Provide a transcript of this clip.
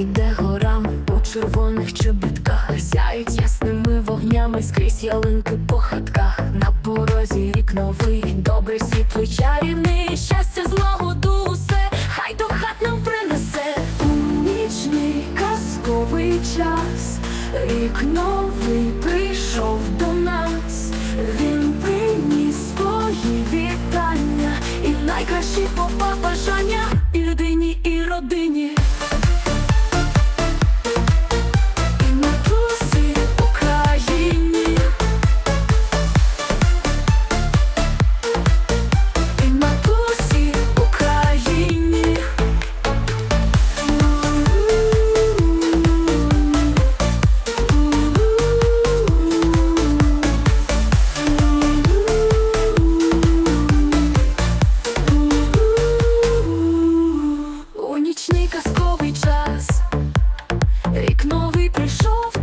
Іде горами у червоних чобітках. Сяють ясними вогнями скрізь ялинки по хатках. На порозі рік новий, добрий світлий чарівний Щастя злагоду усе, хай до хат нам принесе. У нічний казковий час. Рік новий прийшов до нас. Він приніс свої вітання. І найкращі побажання новий час, рік новий прийшов.